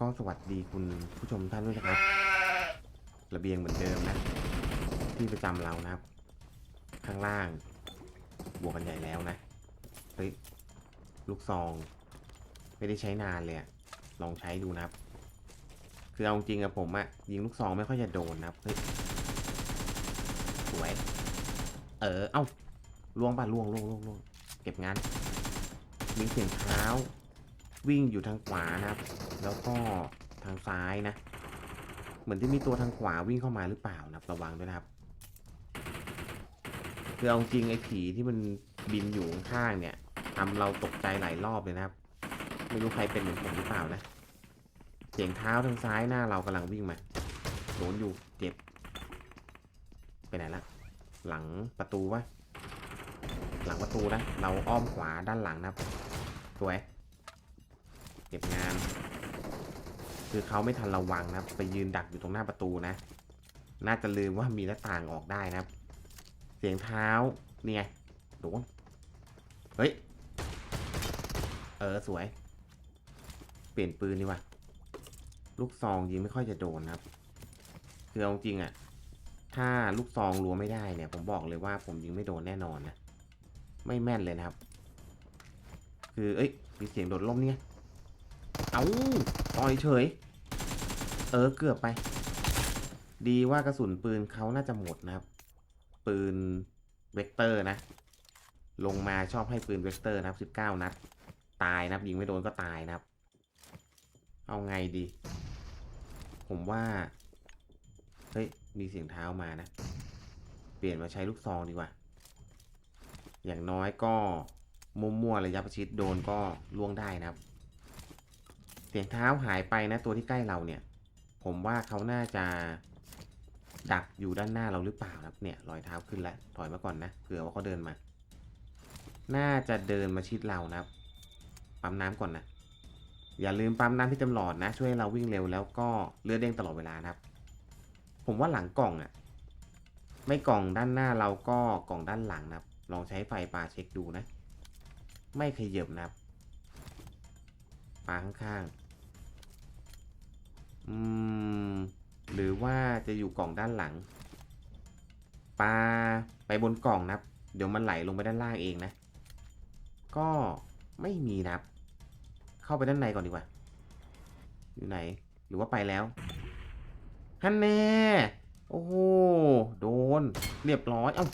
ก็สวัสดีคุณผู้ชมท่านด้วยนะครับ ระเบียงเหมือนเดิมนะ ที่ประจำเรานะครับ ข้างล่าง บวกกันใหญ่แล้วนะเฮ้ยลูกซอง ไม่ได้ใช้นานเลยอะลองใช้ดูนะครับ คือเอาจริงอะผมอะยิงลูกซองไม่ค่อยจะโดนนะครับเฮ้ยสวยเออเอ้าล่วงป่ะล่วงล่วงล่วงล่วงเก็บงานมีเสียงเท้า วิ่งอยู่ทางขวานะครับ แล้วก็ทางซ้ายนะ เหมือนจะมีตัวทางขวาวิ่งเข้ามาหรือเปล่านะครับระวังด้วยนะครับคือเอาจริงไอ้ผีที่มันบินอยู่ข้างเนี่ยทำเราตกใจหลายรอบเลยนะครับ ไม่รู้ใครเป็นเหมือนผมหรือเปล่านะเสียงเท้าทางซ้ายหน้าเรากำลังวิ่งมาโดนอยู่เจ็บ ไปไหนละหลังประตูวะหลังประตูนะ เราอ้อมขวาด้านหลังนะครับสวยเก็บงาน คือเขาไม่ทันระวังนะไปยืนดักอยู่ตรงหน้าประตูนะ น่าจะลืมว่ามีหน้าต่างออกได้นะเสียงเท้าเนี่ยโดนเฮ้ย เออสวย เปลี่ยนปืนดีกว่าลูกซองยิงไม่ค่อยจะโดนครับ คือเอาจริงอะถ้าลูกซองรัวไม่ได้เนี่ย ผมบอกเลยว่าผมยิงไม่โดนแน่นอนนะ ไม่แม่นเลยนะครับ คือเอ้ยมีเสียงโดดล่มเนี่ย เอาต่อยเฉย เออเกือบไป ดีว่ากระสุนปืนเขาน่าจะหมดนะครับ ปืนเวกเตอร์นะ ลงมาชอบให้ปืนเวกเตอร์นะครับ19 นัด ตายนะครับยิงไม่โดนก็ตายนะครับ เอาไงดี ผมว่า เฮ้ย มีเสียงเท้ามานะ เปลี่ยนมาใช้ลูกซองดีกว่า อย่างน้อยก็มั่วๆระยะประชิดโดนก็ล่วงได้นะครับ เสียงเท้าหายไปนะตัวที่ใกล้เราเนี่ย ผมว่าเขาน่าจะดักอยู่ด้านหน้าเราหรือเปล่าครับเนี่ยรอยเท้าขึ้นแล้วถอยมาก่อนนะเผื่อว่าเขาเดินมา น่าจะเดินมาชิดเรานะครับ ปั๊มน้ำก่อนนะอย่าลืมปั๊มน้ำที่เต็มหลอดนะ ช่วยให้เราวิ่งเร็วแล้วก็เลือดเด้งตลอดเวลานะครับ ผมว่าหลังกล่องอะ่ะ ไม่กล่องด้านหน้าเราก็กล่องด้านหลังนะครับ ลองใช้ไฟปลาเช็คดูนะ ไม่ขยับนะครับปลาข้างๆ อืม หรือว่าจะอยู่กล่องด้านหลัง ปลาไปบนกล่องนะเดี๋ยวมันไหลลงไปด้านล่างเองนะ ก็ไม่มีนะเข้าไปด้านในก่อนดีกว่า อยู่ไหน หรือว่าไปแล้วฮันแน่โอ้โห โดน เรียบร้อย เอ้า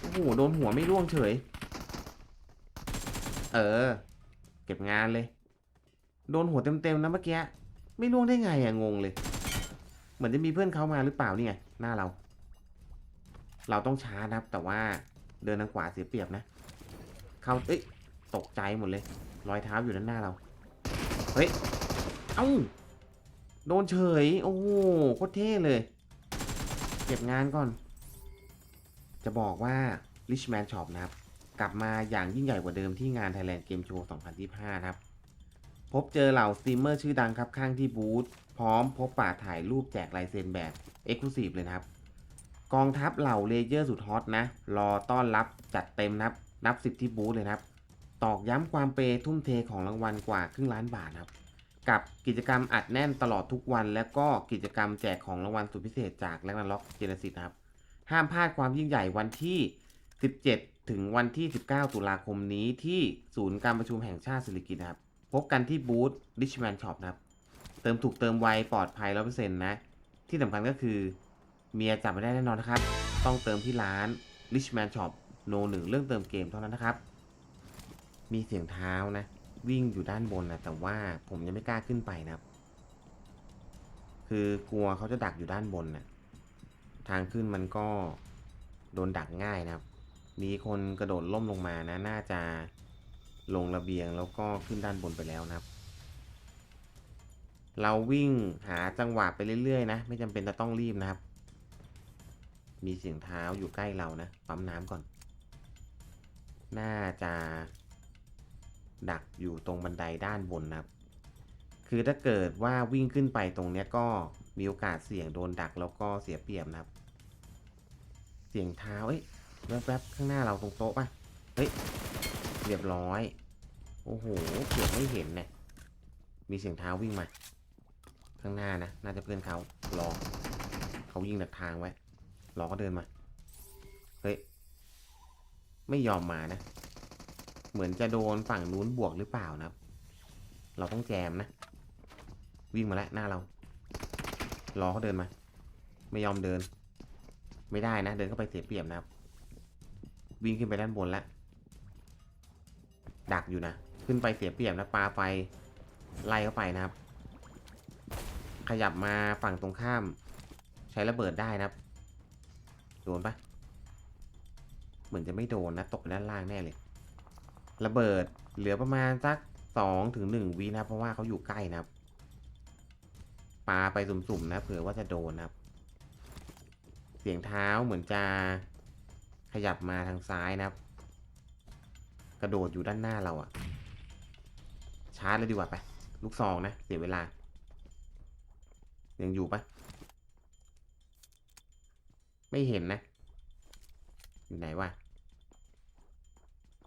โอ้โห โดนหัวไม่ร่วงเฉย เออ เก็บงานเลย โดนหัวเต็มๆนะเมื่อกี้ ไม่ร่วงได้ไงอะงงเลย เหมือนจะมีเพื่อนเขามาหรือเปล่านี่ไงหน้าเรา เราต้องช้านะครับแต่ว่าเดินทางขวาเสียเปรียบนะ เขาเอ้ยตกใจหมดเลย รอยเท้าอยู่ด้านหน้าเรา เฮ้ย เอ้า โดนเฉย โอ้โหโคตรเท่เลย เก็บงานก่อน จะบอกว่า Richman Shop นะครับ กลับมาอย่างยิ่งใหญ่กว่าเดิมที่งาน Thailand Game Show 2025นะครับ พบเจอเหล่าสตรีมเมอร์ชื่อดังครับข้างที่บูธพร้อมพบป่าถ่ายรูปแจกลายเซ็นแบบ Exclusive เลยนะครับ กองทัพเหล่าเลเยอร์สุดฮอตนะ รอต้อนรับจัดเต็มนับ นับสิบที่บูธเลยนะครับ ตอกย้ำความเปย์ทุ่มเทของรางวัลกว่าครึ่งล้านบาทครับ กับกิจกรรมอัดแน่นตลอดทุกวัน และก็กิจกรรมแจกของรางวัลสุดพิเศษจากแลกนาล็อกเจเนซิสครับ ห้ามพลาดความยิ่งใหญ่วันที่ 17 ถึงวันที่ 19 ตุลาคมนี้ที่ศูนย์การประชุมแห่งชาติสิริกิติ์นครับ พบกันที่บูธ Richman Shop นะครับ เติมถูกเติมไวปลอดภัย100%นะ ที่สำคัญก็คือ เมียจับไม่ได้แน่นอนนะครับ ต้องเติมที่ร้าน Richman Shop โนหนึ่งเรื่องเติมเกมเท่านั้นนะครับ มีเสียงเท้านะ วิ่งอยู่ด้านบนนะแต่ว่าผมยังไม่กล้าขึ้นไปนะครับ คือกลัวเขาจะดักอยู่ด้านบนนะทางขึ้นมันก็โดนดักง่ายนะครับ มีคนกระโดดล่มลงมานะ น่าจะ ลงระเบียงแล้วก็ขึ้นด้านบนไปแล้วนะครับ เราวิ่งหาจังหวะไปเรื่อยๆ นะ ไม่จำเป็นจะต้องรีบนะครับ มีเสียงเท้าอยู่ใกล้เรานะ ปั๊มน้ำก่อน น่าจะดักอยู่ตรงบันไดด้านบนนะครับ คือถ้าเกิดว่าวิ่งขึ้นไปตรงเนี้ยก็มีโอกาสเสี่ยงโดนดักแล้วก็เสียเปรียบนะครับ เสียงเท้าเอ้ยแวบๆข้างหน้าเราตรงโต๊ะป่ะ เฮ้ย เรียบร้อย โอ้โหเกือบไม่เห็นเนี่ยมีเสียงเท้าวิ่งมา ข้างหน้านะ น่าจะเพื่อนเขารอเขายิงดักทางไว้รอก็เดินมา เฮ้ย ไม่ยอมมานะ เหมือนจะโดนฝั่งนู้นบวกหรือเปล่านะครับเราต้องแจมนะ วิ่งมาแล้วหน้าเรา รอเขาเดินมา ไม่ยอมเดิน ไม่ได้นะ เดินเข้าไปเสียเปรียบนะครับ วิ่งขึ้นไปด้านบนแล้ว ดักอยู่นะ ขึ้นไปเสียเปรียบนะปลาไฟไล่เข้าไปนะครับ ขยับมาฝั่งตรงข้าม ใช้ระเบิดได้นะครับ โดนปะเหมือนจะไม่โดนนะ ตกไปด้านล่างแน่เลย ระเบิดเหลือประมาณสักสองถึงหนึ่งวินะเพราะว่าเขาอยู่ใกล้นะครับปาไปสุ่มๆนะเผื่อว่าจะโดนนะครับ เสียงเท้าเหมือนจะขยับมาทางซ้ายนะครับ กระโดดอยู่ด้านหน้าเราอะชาร์จเลยดีกว่าไป ลูกซองนะ เสียเวลา ยังอยู่ปะไม่เห็นนะ อยู่ไหนวะ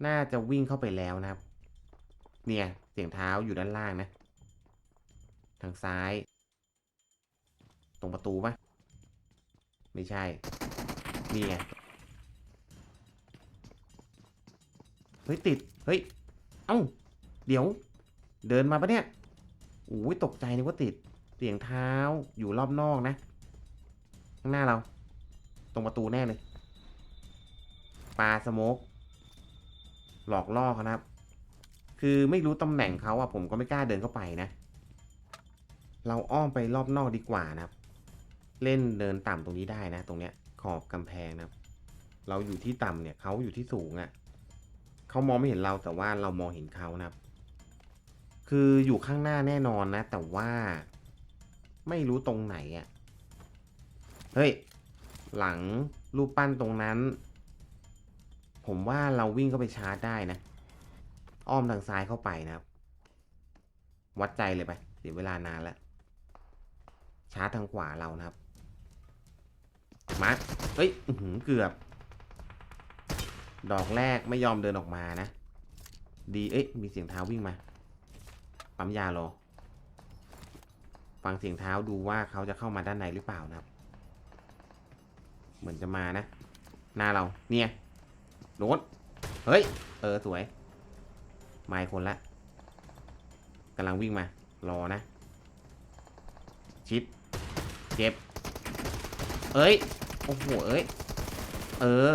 น่าจะวิ่งเข้าไปแล้วนะครับ เนี่ย เสียงเท้าอยู่ด้านล่างนะ ทางซ้าย ตรงประตูปะไม่ใช่ นี่ไง ฮ้ยติด เฮ้ย เอ้า เดี๋ยว เดินมาปะเนี่ยโอ้ยตกใจนึกว่าติด เสียงเท้าอยู่รอบนอกนะ ข้างหน้าเรา ตรงประตูแน่เลยปลาสโมกหลอกล่อเขานะครับ คือไม่รู้ตำแหน่งเขาอะผมก็ไม่กล้าเดินเข้าไปนะ เราอ้อมไปรอบนอกดีกว่านะครับ เล่นเดินต่ำตรงนี้ได้นะ ตรงเนี้ยขอบกำแพงนะครับ เราอยู่ที่ต่ำเนี่ยเขาอยู่ที่สูงอะ เขามองไม่เห็นเราแต่ว่าเรามองเห็นเขานะครับ คืออยู่ข้างหน้าแน่นอนนะ แต่ว่าไม่รู้ตรงไหนอะเฮ้ย หลังรูปปั้นตรงนั้น ผมว่าเราวิ่งเข้าไปชาร์จได้นะ อ้อมทางซ้ายเข้าไปนะครับ วัดใจเลยไป เสียเวลานานแล้ว ชาร์จทางขวาเรานะครับ มาเฮ้ยเกือบ ดอกแรกไม่ยอมเดินออกมานะ ดีเอ๊ะมีเสียงเท้าวิ่งมา ปั๊มยารอฟังเสียงเท้าดูว่าเขาจะเข้ามาด้านในหรือเปล่านะครับ เหมือนจะมานะ หน้าเราเนี่ยโดนเฮ้ย เออสวยมาคนละกำลังวิ่งมา รอนะ ชิดเจ็บ เอ้ย โอ้โห เอ้ย เออ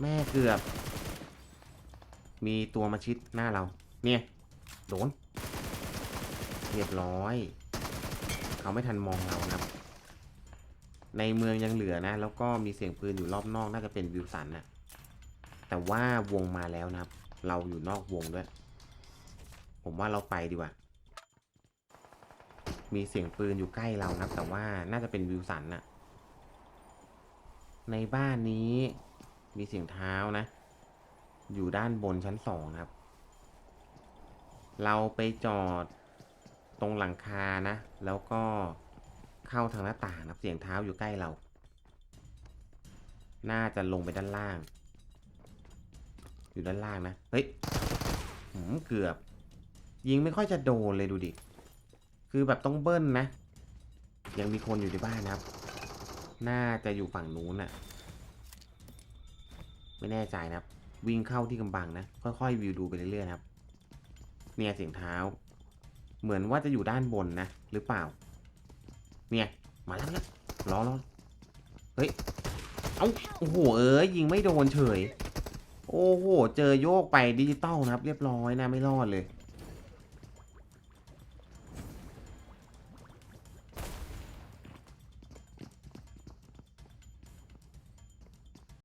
แม่เกือบ มีตัวมาชิดหน้าเรา เนี่ย โดน เรียบร้อย เขาไม่ทันมองเรานะครับในเมืองยังเหลือนะ แล้วก็มีเสียงปืนอยู่รอบนอกน่าจะเป็นวิวสันนะแต่ว่าวงมาแล้วนะครับ เราอยู่นอกวงด้วย ผมว่าเราไปดีกว่า มีเสียงปืนอยู่ใกล้เรานะแต่ว่าน่าจะเป็นวิวสันน่ะในบ้านนี้มีเสียงเท้านะ อยู่ด้านบนชั้นสองครับ เราไปจอดตรงหลังคานะ แล้วก็เข้าทางหน้าต่างนะเสียงเท้าอยู่ใกล้เรา น่าจะลงไปด้านล่าง อยู่ด้านล่างนะ เฮ้ยหืมเกือบ ยิงไม่ค่อยจะโดนเลยดูดิ คือแบบต้องเบิ้ลนะ ยังมีคนอยู่ในบ้านนะครับ น่าจะอยู่ฝั่งนู้นน่ะ ไม่แน่ใจนะครับ วิ่งเข้าที่กำบังนะ ค่อยๆ วิวดูไปเรื่อยๆครับ เนี่ยเสียงเท้า เหมือนว่าจะอยู่ด้านบนนะ หรือเปล่า เนี่ย มาแล้วนะรอรอเฮ้ย เอ้า โอ้โห เอ้ยยิงไม่โดนเฉย โอ้โห เจอโยกไปดิจิตอลนะครับ เรียบร้อยนะ ไม่รอดเลย